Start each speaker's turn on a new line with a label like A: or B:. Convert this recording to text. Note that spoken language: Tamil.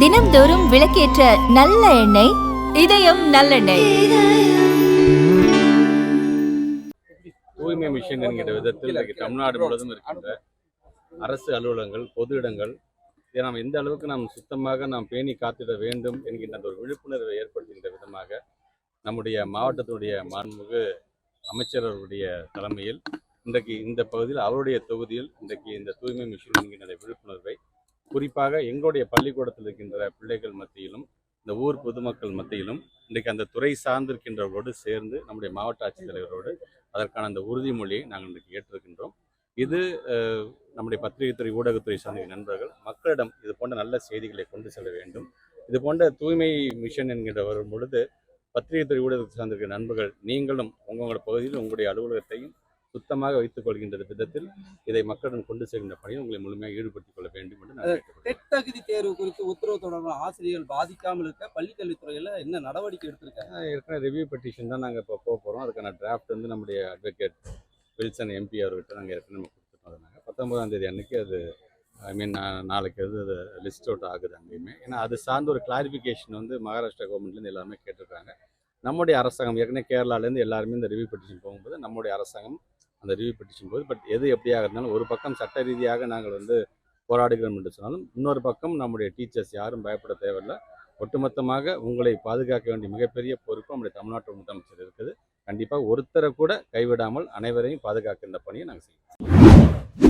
A: தினம்தோறும் விளக்கேற்ற நல்ல எண்ணெய் இதயம் நல்லெண்ணெய்.
B: தூய்மை மிஷன் என்கிற விதத்தில் இன்றைக்கு தமிழ்நாடு முழுவதும் இருக்கின்ற அரசு அலுவலகங்கள் பொது இடங்கள் இதை நாம் எந்த அளவுக்கு நாம் சுத்தமாக நாம் பேணி காத்திட வேண்டும் என்கின்ற அந்த ஒரு விழிப்புணர்வை ஏற்படுத்துகின்ற விதமாக நம்முடைய மாவட்டத்தினுடைய மாண்புமிகு அமைச்சர் தலைமையில் இன்றைக்கு இந்த பகுதியில் அவருடைய தொகுதியில் இன்றைக்கு இந்த தூய்மை மிஷன் என்கின்ற விழிப்புணர்வை குறிப்பாக எங்களுடைய பள்ளிக்கூடத்தில் இருக்கின்ற பிள்ளைகள் மத்தியிலும் இந்த ஊர் பொதுமக்கள் மத்தியிலும் இன்றைக்கு அந்த துறை சார்ந்திருக்கின்றவர்களோடு சேர்ந்து நம்முடைய மாவட்ட ஆட்சித்தலைவரோடு அதற்கான அந்த உறுதிமொழியை நாங்கள் இன்றைக்கு ஏற்றிருக்கின்றோம். இது நம்முடைய பத்திரிகைத்துறை ஊடகத்துறை சார்ந்த நண்பர்கள் மக்களிடம் இது போன்ற நல்ல செய்திகளை கொண்டு செல்ல வேண்டும். இது போன்ற தூய்மை மிஷன் என்கின்ற வரும் பொழுது பத்திரிகைத்துறை ஊடகத்தை சார்ந்திருக்கிற நண்பர்கள் நீங்களும் உங்களோட பகுதியில் உங்களுடைய அலுவலகத்தையும் சுத்தமாக வைத்துக் கொள்கின்ற விதத்தில் இதை மக்களிடம் கொண்டு செல்கின்ற பணியில் உங்களை முழுமையாக ஈடுபடுத்திக் கொள்ள வேண்டும் என்று.
C: டெட் தகுதி தேர்வு குறித்து உத்தரவு தொடர்பாக ஆசிரியர்கள் பாதிக்காமல் இருக்க? பள்ளிக்கல்வித்துறையில என்ன நடவடிக்கை எடுத்திருக்காங்க?
B: ஏற்கனவே ரிவ்யூ பெட்டிஷன் தான் நாங்கள் இப்போ போக போகிறோம் அதுக்கான டிராஃப்ட் வந்து நம்முடைய அட்வொகேட் வில்சன் எம்பி அவர்கிட்ட நாங்கள் ஏற்கனவே நம்ம கொடுத்துட்டோம் அதனால பத்தொன்பதாம் தேதி அன்னைக்கு அது ஐ மீன் நாளைக்கு அது லிஸ்ட் அவுட் ஆகுது அங்கேயுமே. ஏன்னா அது சார்ந்த ஒரு கிளாரிஃபிகேஷன் வந்து மகாராஷ்டிரா கவர்மெண்ட்லேருந்து எல்லாருமே கேட்டிருக்காங்க. நம்முடைய அரசாங்கம் ஏற்கனவே கேரளாலேருந்து எல்லாருமே இந்த ரிவ்யூ பெட்டிஷன் போகும்போது நம்முடைய அரசாங்கம் அந்த ரிவ்யூ பெட்டிஷன் போகுது. பட் எது எப்படியாக இருந்தாலும் ஒரு பக்கம் சட்ட ரீதியாக நாங்கள் வந்து போராடுகிறோம் என்று சொன்னாலும் இன்னொரு பக்கம் நம்முடைய டீச்சர்ஸ் யாரும் பயப்பட தேவையில்லை. ஒட்டுமொத்தமாக உங்களை பாதுகாக்க வேண்டிய மிகப்பெரிய பொறுப்பு நம்முடைய தமிழ்நாட்டு முதலமைச்சர் இருக்குது. கண்டிப்பாக ஒருத்தரை கூட கைவிடாமல் அனைவரையும் பாதுகாக்கின்ற பணியை நாங்கள் செய்வோம்.